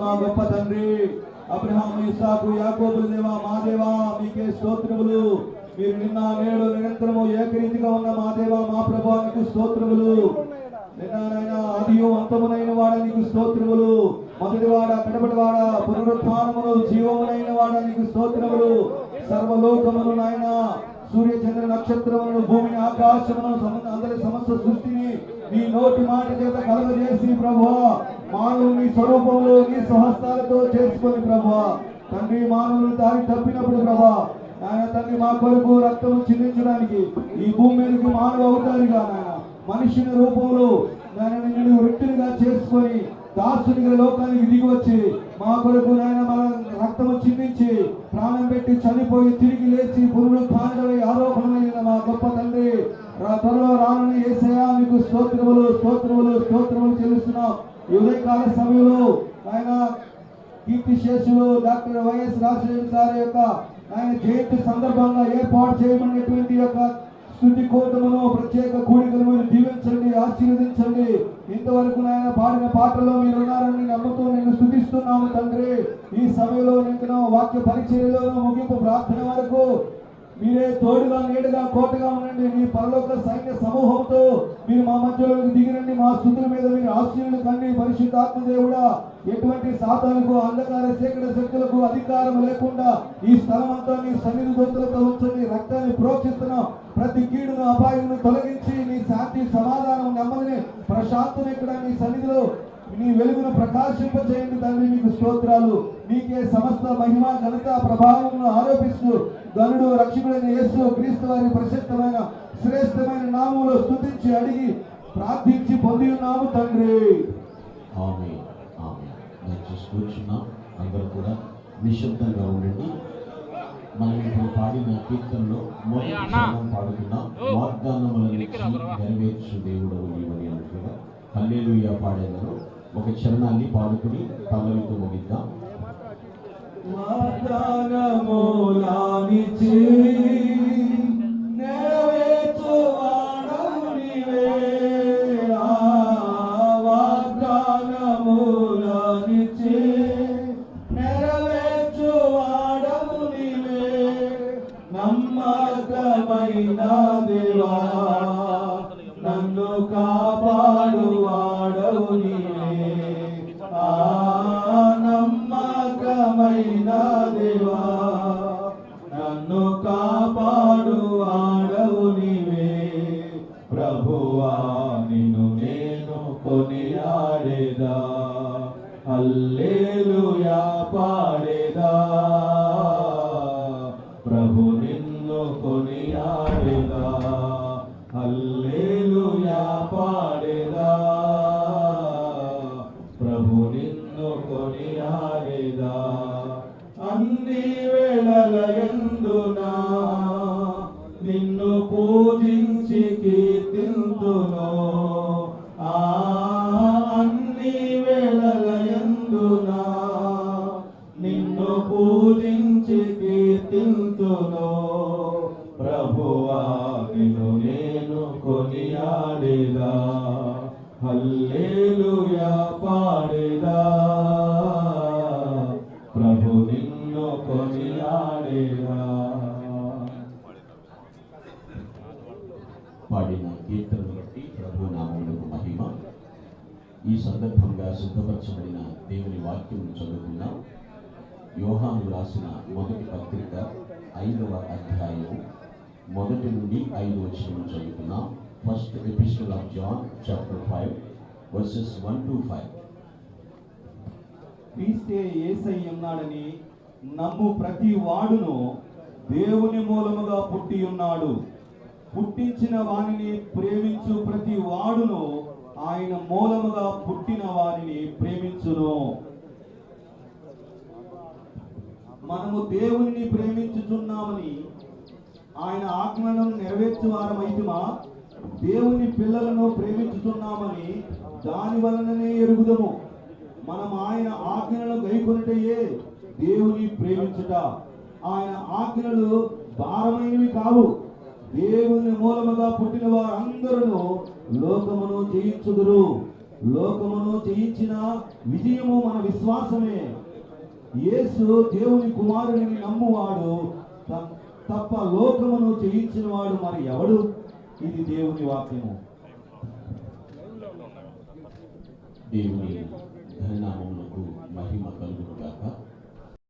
మా గొప్ప తండ్రి అబ్రహాం ఇసాకు యాకోబులు దేవా మా దేవా మీకే స్తోత్రములు. మీరు నిన్న నేడు నిరంతరము ఏకరీతిగా ఉన్న మా దేవా మా ప్రభా నీకు స్తోత్రములు. నిన్ననైనా ఆదియు అంతమునైన వాడ నీకు స్తోత్రములు. మొదటి వాడ కడపటి వాడ పునరుత్నమును జీవమునైన వాడ నీకు స్తోత్రములు. సర్వలోకములు నాయన సూర్య చంద్ర నక్షత్రములను భూమిని ఆకాశమును అందరి సమస్త సృష్టిని నీ నోటి మాట చేత కలగజేసి ప్రభా మానవుని నీ స్వరూపంలో నీ స్వహస్తాలతో చేసుకొని ప్రభా. తండ్రి మానవులు దారి తప్పినప్పుడు ప్రభా ఆయన తండ్రి మా కొరకు రక్తం చిందించడానికి ఈ భూమి మీదకి మానవ అవుతారుగా నాయన మనిషిని రూపంలో నాయన నిన్ను వ్యక్తులుగా చేసుకొని దాసునిగా లోకానికి దిగి వచ్చి మా కొరకు నాయన మన రక్తము చిందించి ప్రాణం పెట్టి చనిపోయి తిరిగి లేచి పురుగు కాండవై ఆరోపణమైన మా గొప్ప తండ్రి త్వరలో రానని ఏసయా మీకు స్తోత్రములు స్తోత్రములు స్తోత్రములు చెల్లిస్తున్నాం. ఉదయకాల సమయంలో ఆయన కీర్తి శేషులు డాక్టర్ వైఎస్ రాజశేఖర్ గారి యొక్క ఆయన జయంతి సందర్భంగా ఏర్పాటు చేయమనేటువంటి యొక్క స్థుతి కోటమును ప్రత్యేక కూడికను మీరు దీవించండి ఆశీర్వదించండి. ఇంతవరకు నాయన పాడిన పాటలో మీరు ఉన్నారని నమ్ముతూ నేను స్థుతిస్తున్నాము తండ్రి. ఈ సమయంలో నేను వాక్య పరిచర్యలోను ముగింపు ప్రార్థన వరకు మీరే తోడుగా నీడుగా కోటగా ఉండండి. మీ పరలోక సైన్య సమూహంతో మీరు మా మధ్యలోకి దిగినండి మా స్థుతుల మీద మీరు ఆశ్చర్యులు కండి. పరిశుద్ధాత్మ దేవుడా ఎటువంటి సాతాలకు అంధకార శేఖర శక్తులకు అధికారం లేకుండా ఈ స్థలం అంతా నీ సన్నిధి దొంతులతో ఉంచండి. రక్తాన్ని ప్రోక్షిస్తున్నాం. ప్రతి కీడును అపాయమును తొలగించి నీ నెమ్మదిని ప్రశాంతం ఇక్కడ నీ సన్నిధిలో నీ వెలుగును ప్రకాశింపజేయండి తండ్రి మీకు స్తోత్రాలు. మీకే సమస్త మహిమ ఘనత ప్రభావం ఆరోపిస్తూ గనుడు రక్షకుడైన యేసు క్రీస్తు వారి ప్రశస్తమైన శ్రేష్టమైన నామంలో స్థుతించి అడిగి ప్రార్థించి పొంది ఉన్నాము తండ్రి. ఆమె ఆమె కూర్చున్నాం. అందరూ కూడా నిశ్శబ్దంగా ఉండండి. మనం ఇప్పుడు పాడిన కీర్తనలో మొదటి చరణం పాడుతున్నాం. వాగ్దానములను నెరవేర్చు దేవుడు నీవని అన్నట్లుగా హల్లెలూయా పాడేందులో ఒక చరణాన్ని పాడుకుని పల్లవితో ముగిద్దాం. వాగ్దానములానిచి కొనియాడేదా పాడే పాడేదా ప్రభు నిన్ను కొనియాడేదా. పాడిన కీర్తనను బట్టి ప్రభు నామములకు మహిమ. ఈ సందర్భంగా సిద్ధపరచబడిన దేవుని వాక్యం చదువుకున్నాం యోహాను రాసిన మొదటి పత్రిక ఐదవ అధ్యాయం మొదటి నుండి ఐదు వచ్చిన చదువుకున్నాం first epistle of John chapter five verses one to five క్రీస్తే ఏసై ఉన్నాడని నమ్ము ప్రతి వాడును దేవుని మూలముగా పుట్టి ఉన్నాడు. పుట్టించిన వారిని ప్రేమించు ప్రతి వాడును ఆయన మూలముగా పుట్టిన వారిని ప్రేమించును. మనము దేవుని ప్రేమించుచున్నామని ఆయన ఆజ్ఞలను నెరవేర్చు వారమైతుమా దేవుని పిల్లలను ప్రేమించుతున్నామని దాని వలననే ఎరుగుదము. మనం ఆయన ఆజ్ఞలను గైకొనుటయే దేవుని ప్రేమించుట. ఆయన ఆజ్ఞలు భారమైనవి కావు. దేవుని మూలముగా పుట్టిన వారందరూ లోకమును జయించుదురు. లోకమును జయించిన విజయము మన విశ్వాసమే. యేసు దేవుని కుమారుడిని నమ్మువాడు. త- తప్ప లోకమును జయించిన వాడు మరి ఎవడు? ఇది దేవుని వాక్యము. దేవుని ఘననామములకు మహిమ కలుగును